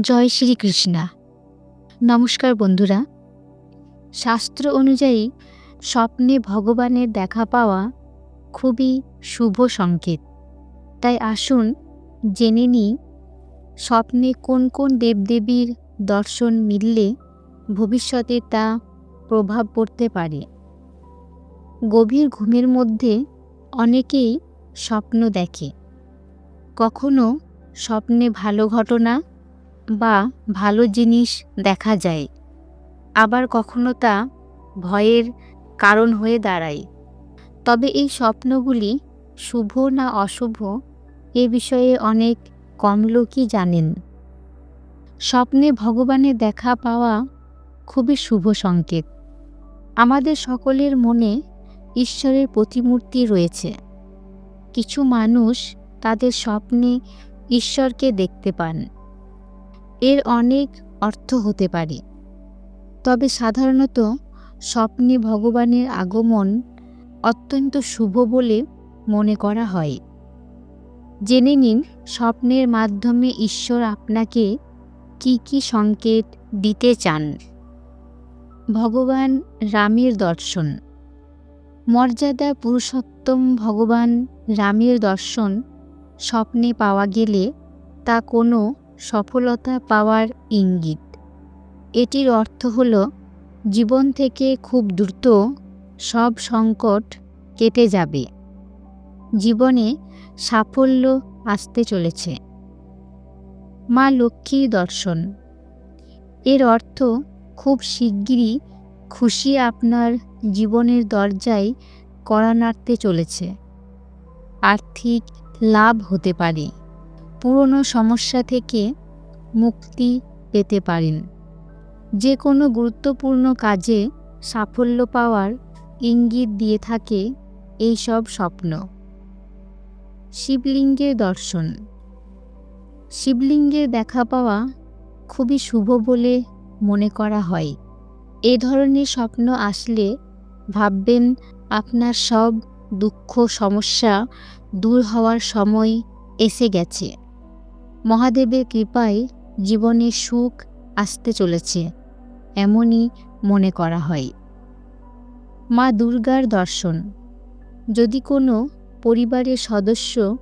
জয় শ্রীকৃষ্ণা। নমস্কার বন্ধুরা। শাস্ত্র অনুযায়ী স্বপ্নে ভগবানের দেখা পাওয়া খুবই শুভ সংকেত। তাই আসুন জেনে নিই, স্বপ্নে কোন কোন দেবদেবীর দর্শন মিললে ভবিষ্যতে তা প্রভাব পড়তে পারে? গভীর ঘুমের মধ্যে অনেকেই স্বপ্ন দেখে। কখনো স্বপ্নে ভালো ঘটনা বা ভালো জিনিস দেখা যায়। আবার কখনো তা ভয়ের কারণ হয়ে দাঁড়ায়। তবে এই স্বপ্নগুলি শুভ না অশুভ, এ বিষয়ে অনেক কম লোকই জানেন। স্বপ্নে ভগবানের দেখা পাওয়া খুবই শুভ সংকেত। আমাদের সকলের মনে ঈশ্বরের প্রতিমূর্তি রয়েছে। কিছু মানুষ তাদের স্বপ্নে ঈশ্বরকে দেখতে পান। এর অনেক অর্থ হতে পারে। তবে সাধারণত স্বপ্নে ভগবানের আগমন অত্যন্ত শুভ বলে মনে করা হয়। জেনে নিন স্বপ্নের মাধ্যমে ঈশ্বর আপনাকে কি কি সংকেত দিতে চান। ভগবান রামের দর্শন। মর্যাদা পুরুষোত্তম ভগবান রামের দর্শন স্বপ্নে পাওয়া গেলে তা কোনো সফলতা পাওয়ার ইঙ্গিত। এটির অর্থ হল, জীবন থেকে খুব দ্রুত সব সংকট কেটে যাবে। জীবনে সাফল্য আসতে চলেছে। মা লক্ষ্মীর দর্শন। এর অর্থ, খুব শিগগিরই খুশি আপনার জীবনের দরজায় কড়া নাড়তে চলেছে। আর্থিক লাভ হতে পারে। পুরনো সমস্যা থেকে মুক্তি পেতে পারেন। যে কোনো গুরুত্বপূর্ণ কাজে সাফল্য পাওয়ার ইঙ্গিত দিয়ে থাকে এই সব স্বপ্ন। শিবলিঙ্গের দর্শন। শিবলিঙ্গের দেখা পাওয়া খুবই শুভ বলে মনে করা হয়। এ ধরনের স্বপ্ন আসলে ভাববেন আপনার সব দুঃখ, সমস্যা দূর হওয়ার সময় এসে গেছে। মহাদেবের কৃপায় জীবনে সুখ আসতে চলেছে, এমনই মনে করা হয়। মা দুর্গার দর্শন। যদি কোনো পরিবারের সদস্য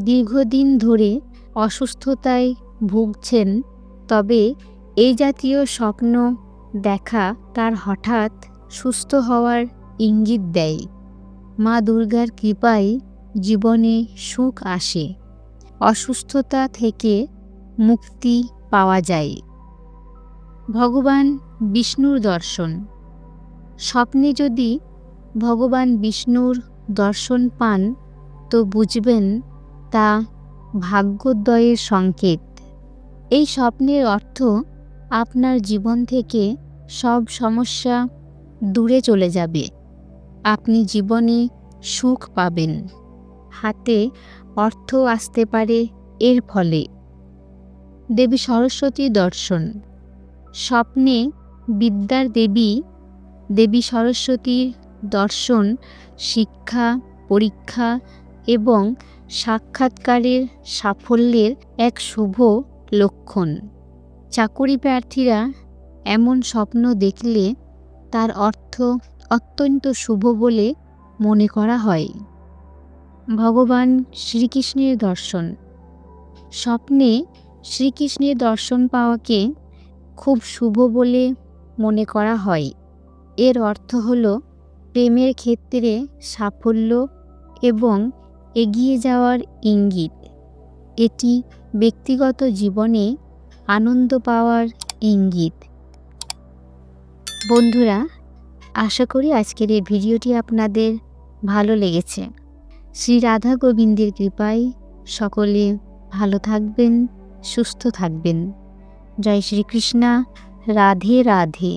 দীর্ঘদিন ধরে অসুস্থতায় ভুগছেন, তবে এই জাতীয় স্বপ্ন দেখা তার হঠাৎ সুস্থ হওয়ার ইঙ্গিত দেয়। মা দুর্গার কৃপায় জীবনে সুখ আসে। অসুস্থতা থেকে মুক্তি পাওয়া যায়। ভগবান বিষ্ণুর দর্শন। স্বপ্নে যদি ভগবান বিষ্ণুর দর্শন পান, তো বুঝবেন তা ভাগ্যোদয়ের সংকেত। এই স্বপ্নের অর্থ আপনার জীবন থেকে সব সমস্যা দূরে চলে যাবে। আপনি জীবনে সুখ পাবেন। হাতে অর্থ আসতে পারে এর ফলে। দেবী সরস্বতী দর্শন। স্বপ্নে বিদ্যার দেবী দেবী সরস্বতীর দর্শন, শিক্ষা, পরীক্ষা এবং সাক্ষাৎকারের সাফল্যের এক শুভ লক্ষণ। চাকুরি প্রার্থীরা এমন স্বপ্ন দেখলে তার অর্থ অত্যন্ত শুভ বলে মনে করা হয়। ভগবান শ্রীকৃষ্ণের দর্শন। স্বপ্নে শ্রীকৃষ্ণের দর্শন পাওয়াকে খুব শুভ বলে মনে করা হয়। এর অর্থ হল প্রেমের ক্ষেত্রে সাফল্য এবং এগিয়ে যাওয়ার ইঙ্গিত। এটি ব্যক্তিগত জীবনে আনন্দ পাওয়ার ইঙ্গিত। বন্ধুরা, আশা করি আজকের এই ভিডিওটি আপনাদের ভালো লেগেছে। শ্রী রাধা গোবিন্দের কৃপায় সকলে ভালো থাকবেন সুস্থ থাকবেন। জয় শ্রীকৃষ্ণা রাধে রাধে।